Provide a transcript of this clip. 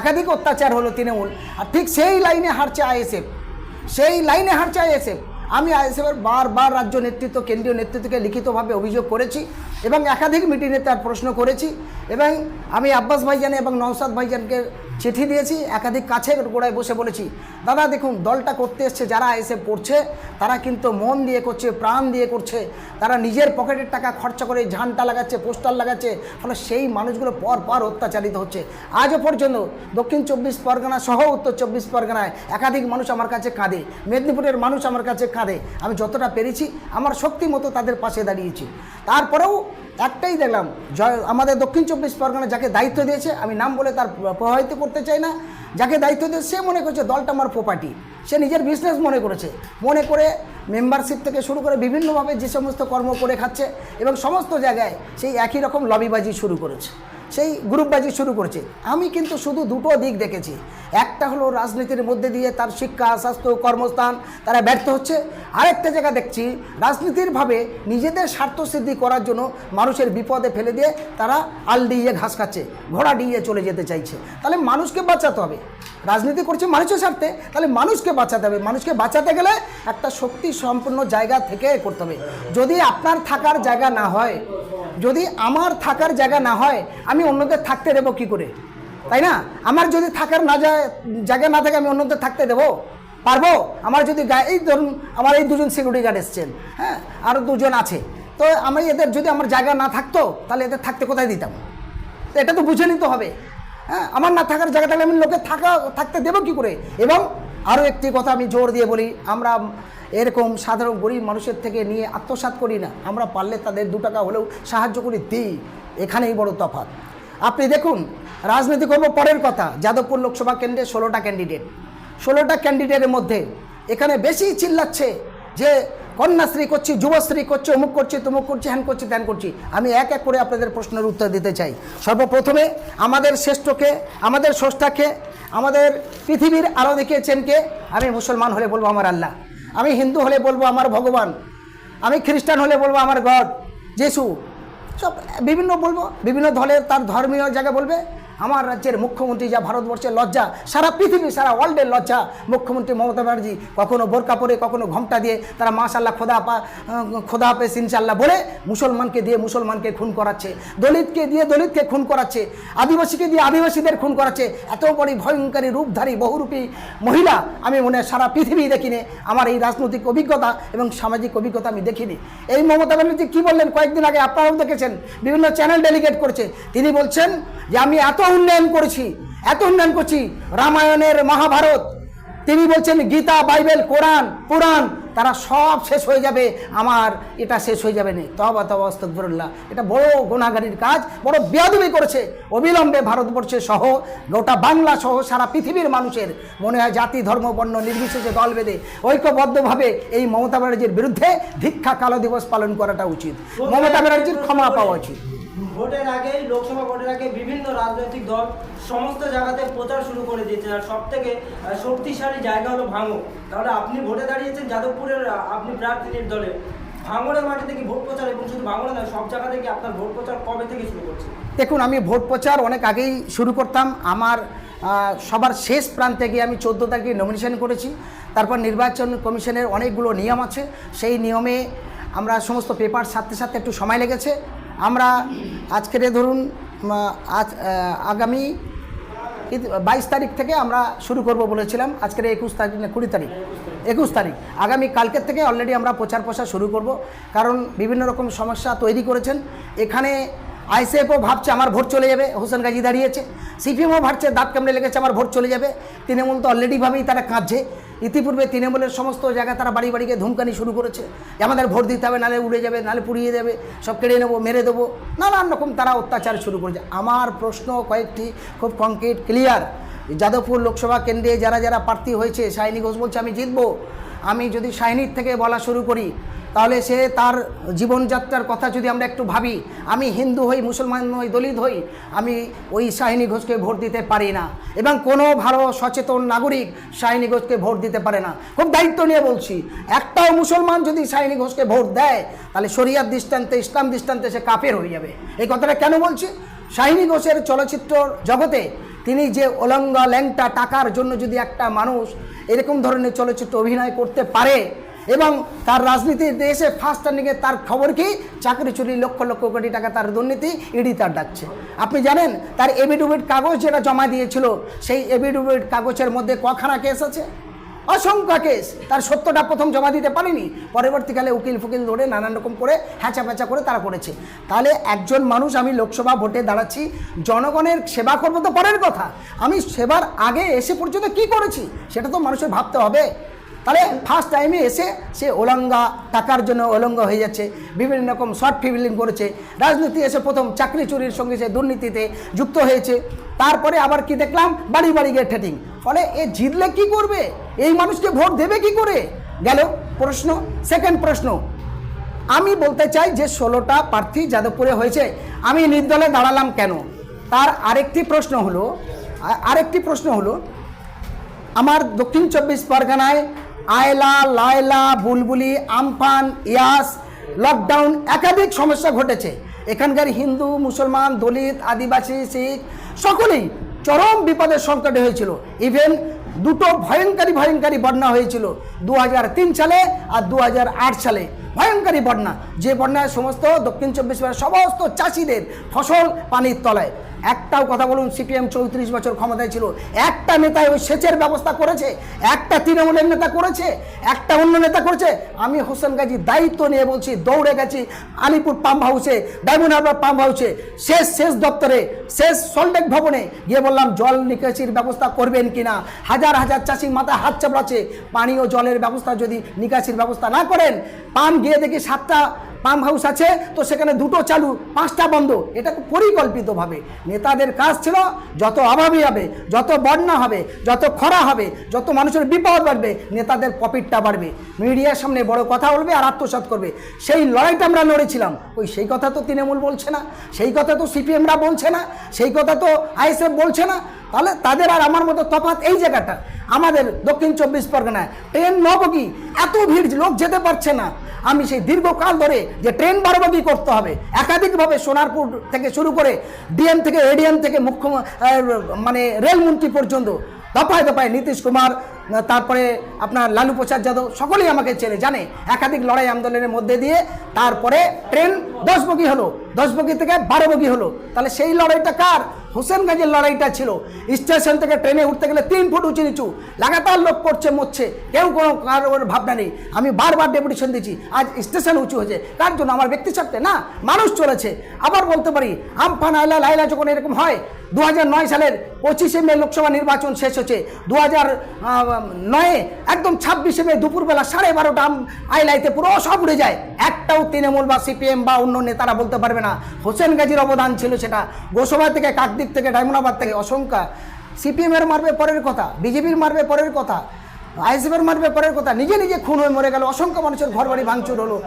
একাধিক অত্যাচার হলো তৃণমূল। আর ঠিক সেই লাইনে হারছে আইএসএফ। সেই লাইনে হারছে আইএসএফ। আমি আইএসএফের বারবার রাজ্য নেতৃত্ব, কেন্দ্রীয় নেতৃত্বকে লিখিতভাবে অভিযোগ করেছি এবং একাধিক মিটিংয়ে তার প্রশ্ন করেছি এবং আমি আব্বাস ভাইজান এবং নওসাদ ভাইজানকে চিঠি দিয়েছি, একাধিক কাছে গোড়ায় বসে বলেছি, দাদা, দেখুন, দলটা করতে এসছে, যারা এসে পড়ছে, তারা কিন্তু মন দিয়ে করছে, প্রাণ দিয়ে করছে, তারা নিজের পকেটের টাকা খরচা করে ঝান্টা লাগাচ্ছে, পোস্টার লাগাচ্ছে, ফলে সেই মানুষগুলো পর পর অত্যাচারিত হচ্ছে। আজও পর্যন্ত দক্ষিণ চব্বিশ পরগনা সহ উত্তর চব্বিশ পরগনায় একাধিক মানুষ আমার কাছে কাঁদে, মেদিনীপুরের মানুষ আমার কাছে কাঁদে। আমি যতটা পেরেছি, আমার শক্তি মতো তাদের পাশে দাঁড়িয়েছি। তারপরেও একটাই দেখলাম আমাদের দক্ষিণ চব্বিশ পরগনা যাকে দায়িত্ব দিয়েছে, আমি নাম বলে তার প্রভাবিত করতে চাই না, যাকে দায়িত্ব দিয়েছে সে মনে করছে দলটা আমার প্রপার্টি সে নিজের বিজনেস মনে করেছে। মনে করে মেম্বারশিপ থেকে শুরু করে বিভিন্নভাবে যে সমস্ত কর্ম করে খাচ্ছে, এবং সমস্ত জায়গায় সেই একই রকম লবিবাজি শুরু করেছে। সেই গ্রুপবাজি শুরু করেছে। আমি কিন্তু শুধু দুটো দিক দেখেছি। একটা হলো রাজনীতির মধ্যে দিয়ে তার শিক্ষা, স্বাস্থ্য, কর্মস্থান তারা ব্যর্থ হচ্ছে। আরেকটা জায়গা দেখছি, রাজনীতির ভাবে নিজেদের স্বার্থসিদ্ধি করার জন্য মানুষের বিপদে ফেলে দিয়ে তারা আল দিয়ে ঘাস খাচ্ছে, ঘোড়া দিয়ে চলে যেতে চাইছে। তাহলে মানুষকে বাঁচাতে হবে। রাজনীতি করছে মানুষের স্বার্থে, তাহলে মানুষকে বাঁচাতে হবে। মানুষকে বাঁচাতে গেলে একটা শক্তি সম্পন্ন জায়গা থেকে করতে হবে। যদি আপনার থাকার জায়গা না হয়, যদি আমার থাকার জায়গা না হয়, আমি অন্যদের থাকতে দেবো কি করে? তাই না? আমার যদি থাকার না যায়, জায়গা না থাকে, আমি অন্যদের থাকতে দেবো? পারব? আমার যদি এই ধরুন, আমার এই দুজন সিকিউরিটি গার্ড এসছেন হ্যাঁ? আরও দুজন আছে। তো আমি এদের যদি আমার জায়গা না থাকতো, তাহলে এদের থাকতে কোথায় দিতাম? তো এটা তো বুঝে নিতে হবে। হ্যাঁ? আমার না থাকার জায়গা থাকলে আমি লোকে থাকা, থাকতে দেবো কি করে? এবং আরও একটি কথা আমি জোর দিয়ে বলি, আমরা এরকম সাধারণ গরিব মানুষের থেকে নিয়ে আত্মসাৎ করি না। আমরা পারলে তাদের দু টাকা হলেও সাহায্য করি দিই। এখানেই বড় তফাৎ। আপনি দেখুন, রাজনীতি করব পরের কথা। যাদবপুর লোকসভা কেন্দ্রে ষোলোটা ক্যান্ডিডেট ষোলোটা ক্যান্ডিডেটের মধ্যে এখানে বেশি চিল্লাচ্ছে যে, কন্যাশ্রী করছি, যুবশ্রী করছি, অমুক করছি, তমুক করছি, হ্যান করছি, ত্যান করছি। আমি এক এক করে আপনাদের প্রশ্নের উত্তর দিতে চাই। সর্বপ্রথমে আমাদের শ্রেষ্ঠকে, আমাদের স্রষ্টাকে, আমাদের পৃথিবীর আরও দেখিয়েছেন কে? আমি মুসলমান হলে বলব আমার আল্লাহ। আমি হিন্দু হলে বলব আমার ভগবান। আমি খ্রিস্টান হলে বলব আমার গড। যিশু সব বিভিন্ন বলব বিভিন্ন দলের তার ধর্মীয় জায়গায় বলবে। আমার রাজ্যের মুখ্যমন্ত্রী যা ভারতবর্ষের লজ্জা, সারা পৃথিবী সারা ওয়ার্ল্ডের লজ্জা। মুখ্যমন্ত্রী মমতা ব্যানার্জি কখনো বোরকা পরে, কখনো ঘমটা দিয়ে তারা মাশাল্লাহ খোদা পা খোদা হাফেজ ইনশাল্লাহ বলে মুসলমানকে দিয়ে মুসলমানকে খুন করাচ্ছে। দলিতকে দিয়ে দলিতকে খুন করাচ্ছে। আদিবাসীকে দিয়ে আদিবাসীদের খুন করাচ্ছে। এত বড় ভয়ঙ্করী রূপধারী, বহুরূপী মহিলা আমি মনে সারা পৃথিবী দেখিনি। আমার এই রাজনৈতিক অভিজ্ঞতা এবং সামাজিক অভিজ্ঞতা আমি দেখিনি। এই মমতা ব্যানার্জি কী বললেন কয়েকদিন আগে আপনারাও দেখেছেন, বিভিন্ন চ্যানেল ডেলিগেট করেছে। তিনি বলছেন যে, আমি এত উন্নয়ন করেছি। এত উন্নয়ন করছি। রামায়ণের মহাভারত। তিনি বলছেন গীতা বাইবেল কোরআন পুরাণ তারা সব শেষ হয়ে যাবে। আমার এটা শেষ হয়ে যাবে না। তবা তবা অস্তকবরুল্লাহ এটা বড় গুণাগারির কাজ বড় বেয়াদবি করেছে। অবিলম্বে ভারতবর্ষে সহ গোটা বাংলা সহ সারা পৃথিবীর মানুষের মনে হয় জাতি ধর্ম বর্ণ নির্বিশেষে দল বেঁধে ঐক্যবদ্ধভাবে এই মমতা ব্যানার্জির বিরুদ্ধে ভিক্ষা কালো দিবস পালন করাটা উচিত। মমতা ব্যানার্জির ক্ষমা পাওয়া উচিত। ভোটের আগেই লোকসভা ভোটের আগে বিভিন্ন রাজনৈতিক দল সমস্ত জায়গাতে প্রচার শুরু করে দিয়েছে। আর সব থেকে শক্তিশালী জায়গা হলো ভাঙর তাহলে আপনি ভোটে দাঁড়িয়েছেন যাদবপুরের আপনি প্রার্থীর দলে ভাঙড়ের মাটি থেকে ভোট প্রচার এবং শুধু ভাঙড়ে নয়, সব জায়গা থেকে আপনার ভোট প্রচার কবে থেকে শুরু করছে? দেখুন, আমি ভোট প্রচার অনেক আগেই শুরু করতাম। আমার সবার শেষ প্রান্তে গিয়ে আমি চোদ্দ তারিখে নমিনেশন করেছি। তারপর নির্বাচন কমিশনের অনেকগুলো নিয়ম আছে। সেই নিয়মে আমরা সমস্ত পেপার সাথে সাথে একটু সময় লেগেছে। আমরা আজকের ধরুন আজ আগামী বাইশ তারিখ থেকে আমরা শুরু করব বলেছিলাম। আজকের একুশ তারিখ না, কুড়ি তারিখ। একুশ তারিখ। আগামী কালকের থেকে অলরেডি আমরা প্রচার প্রসার শুরু করব। কারণ বিভিন্ন রকম সমস্যা তৈরি করেছেন। এখানে আইসিএফও ভাবছে আমার ভোট চলে যাবে, হোসেন গাজী দাঁড়িয়েছে, সিপিএমও ভাবছে দাঁত কামড়ে লেগেছে, আমার ভোট চলে যাবে। তৃণমূল তো অলরেডিভাবেই তারা কাঁদছে। ইতিপূর্বে তৃণমূলের সমস্ত জায়গায় তারা বাড়ি বাড়িকে ধুমকানি শুরু করেছে। আমাদের ভোট দিতে হবে, নালে উড়ে যাবে, নালে পুড়িয়ে যাবে, সব কেড়ে নেব, মেরে দেবো। নানান রকম তারা অত্যাচার শুরু করেছে। আমার প্রশ্ন কয়েকটি খুব কংক্রিট ক্লিয়ার যাদবপুর লোকসভা কেন্দ্রে যারা যারা প্রার্থী হয়েছে, শাইনি ঘোষ বলছে, আমি জিতবো। আমি যদি শাইনির থেকে বলা শুরু করি, তাহলে সে তার জীবনযাত্রার কথা যদি আমরা একটু ভাবি, আমি হিন্দু হই, মুসলমান হই, দলিত হই, আমি ওই শাহিনী ঘোষকে ভোট দিতে পারি না। এবং কোনো ভালো সচেতন নাগরিক শাহিনী ঘোষকে ভোট দিতে পারে না। খুব দায়িত্ব নিয়ে বলছি, একটাও মুসলমান যদি শাহিনী ঘোষকে ভোট দেয়, তাহলে শরিয়ার দৃষ্টান্তে, ইসলাম দৃষ্টান্তে সে কাফের হয়ে যাবে। এই কথাটা কেন বলছি? শাহিনী ঘোষের চলচ্চিত্র জগতে তিনি যে ওলঙ্গা ল্যাংটা টাকার জন্য যদি একটা মানুষ এরকম ধরনের চলচ্চিত্র অভিনয় করতে পারে এবং তার রাজনীতির দেশে ফার্স্ট টার্নিংয়ে তার খবর কি? চাকরি চুরি লক্ষ লক্ষ কোটি টাকা তার দুর্নীতি ইডি তার ডাকছে। আপনি জানেন তার এভিডুবিট কাগজ যেটা জমা দিয়েছিল, সেই এভিডুবিট কাগজের মধ্যে কখানা কেস আছে? অসংখ্য কেস তার সত্যটা প্রথম জমা দিতে পারেনি। পরবর্তীকালে উকিল ফুকিল ধরে নানান রকম করে হ্যাঁচা প্যাঁচা করে তারা করেছে। তাহলে একজন মানুষ আমি লোকসভা ভোটে দাঁড়াচ্ছি, জনগণের সেবা করব তো পরের কথা। আমি সেবার আগে এসে পর্যন্ত কি করেছি? সেটা তো মানুষের ভাবতে হবে। তাহলে ফার্স্ট টাইমে এসে সে ওলঙ্গা, টাকার জন্য ওলঙ্গ হয়ে যাচ্ছে, বিভিন্ন রকম শর্ট ফিলিং করেছে, রাজনীতি এসে প্রথম চাকরি চুরির সঙ্গে সে দুর্নীতিতে যুক্ত হয়েছে, তারপরে আবার কি দেখলাম? বাড়ি বাড়ি গিয়ে ঠেটিং। ফলে এ জিতলে কি করবে? এই মানুষকে ভোট দেবে কি করে? গেল প্রশ্ন। সেকেন্ড প্রশ্ন, আমি বলতে চাই যে ষোলোটা প্রার্থী যাদবপুরে হয়েছে, আমি নির্দলে দাঁড়ালাম কেন? তার আরেকটি প্রশ্ন হলো আরেকটি প্রশ্ন হলো, আমার দক্ষিণ চব্বিশ পরগনায় আয়লা, লায়লা, বুলবুলি, আমফান, ইয়াস, লকডাউন একাধিক সমস্যা ঘটেছে। এখানকার হিন্দু, মুসলমান, দলিত, আদিবাসী, শিখ সকলেই চরম বিপদের সংকটে হয়েছিল। ইভেন দুটো ভয়ঙ্করী ভয়ঙ্করী বন্যা হয়েছিল দু হাজার তিন সালে আর দু হাজার আট সালে। ভয়ঙ্করী বন্যা। যে বন্যায় সমস্ত দক্ষিণ চব্বিশ পরগনার সমস্ত চাষিদের ফসল পানির তলায়। একটাও কথা বলুন, সিপিএম চৌত্রিশ বছর ক্ষমতায় ছিল। একটা নেতাই ওই সেচের ব্যবস্থা করেছে, একটা তৃণমূলের নেতা করেছে, একটা অন্য নেতা করেছে। আমি হোসেন গাজী দায়িত্ব নিয়ে বলছি, দৌড়ে গেছি আলিপুর পাম্প হাউসে, ডায়মন্ড হারবার পাম্প হাউসে, শেষ শেষ দপ্তরে, শেষ সল্টেক ভবনে গিয়ে বললাম, জল নিকাশির ব্যবস্থা করবেন কিনা? হাজার হাজার চাষি মাথায় হাত চাপড়াচ্ছে। পানীয় জলের ব্যবস্থা যদি নিকাশির ব্যবস্থা না করেন পাম্প গিয়ে দেখি সাতটা পাম্প হাউস আছে, তো সেখানে দুটো চালু, পাঁচটা বন্ধ। এটা পরিকল্পিতভাবে। নেতাদের কাজ ছিল, যত অভাবী হবে, যত বন্যা হবে, যত খরা হবে, যত মানুষের বিপদ বাড়বে, নেতাদের প্রফিটটা বাড়বে। মিডিয়ার সামনে বড় কথা বলবে আর আত্মসাৎ করবে। সেই লড়াইটা আমরা লড়েছিলাম। ওই সেই কথা তো তৃণমূল বলছে না, সেই কথা তো সিপিএমরা বলছে না, সেই কথা তো আইএসএফ বলছে না তাহলে তাদের আর আমার মতো তফাৎ এই জায়গাটা, আমাদের দক্ষিণ চব্বিশ পরগনায়। ট্রেন নবগি, এত ভিড়, লোক যেতে পারছে না। আমি সেই দীর্ঘকাল ধরে যে ট্রেন বারোবগি করতে হবে, একাধিকভাবে সোনারপুর থেকে শুরু করে ডিএম থেকে এডিএম থেকে মুখ্য মানে রেলমন্ত্রী পর্যন্ত, দফায় দফায় নীতিশ কুমার, তারপরে আপনার লালু প্রসাদ যাদব, সকলেই আমাকে চেনে, জানে। একাধিক লড়াই আন্দোলনের মধ্যে দিয়ে তারপরে ট্রেন দশ বগি হলো দশ বগি থেকে বারো বগি হলো। তাহলে সেই লড়াইটা কার? হোসেনগঞ্জের লড়াইটা ছিল। স্টেশন থেকে ট্রেনে উঠতে গেলে তিন ফুট উঁচু নিচু। লাগাতার লোক করছে মরছে। কেউ কোনো কারোর ভাবনা নেই। আমি বারবার ডেপুটেশন দিচ্ছি, আজ স্টেশন উঁচু হয়েছে। কার জন্য? আমার ব্যক্তি স্বার্থে না? মানুষ চলেছে। আবার বলতে পারি, আমফান আয়লা লাইলা যখন এরকম হয় দু সালের পঁচিশে মে লোকসভা নির্বাচন শেষ হচ্ছে। দু হাজার নয়ে একদম ছাব্বিশে মে দুপুরবেলা সাড়ে বারোটা আইলাইতে পুরো সব উড়ে যায়। একটাও তৃণমূল বা সিপিএম বা অন্য নেতারা বলতে পারবে না। হোসেন গাজীর অবদান ছিল সেটা। গোসভা থেকে কাকদ্বীপ থেকে ডায়মন্ডাবাদ থেকে অসংখ্য। সিপিএমের মারবে পরের কথা, বিজেপির মারবে পরের কথা আইএসএফের মারবে পরের কথা, নিজে নিজে খুন হয়ে মরে গেল, অসংখ্য মানুষের ঘর বাড়ি ভাঙচুর হলো।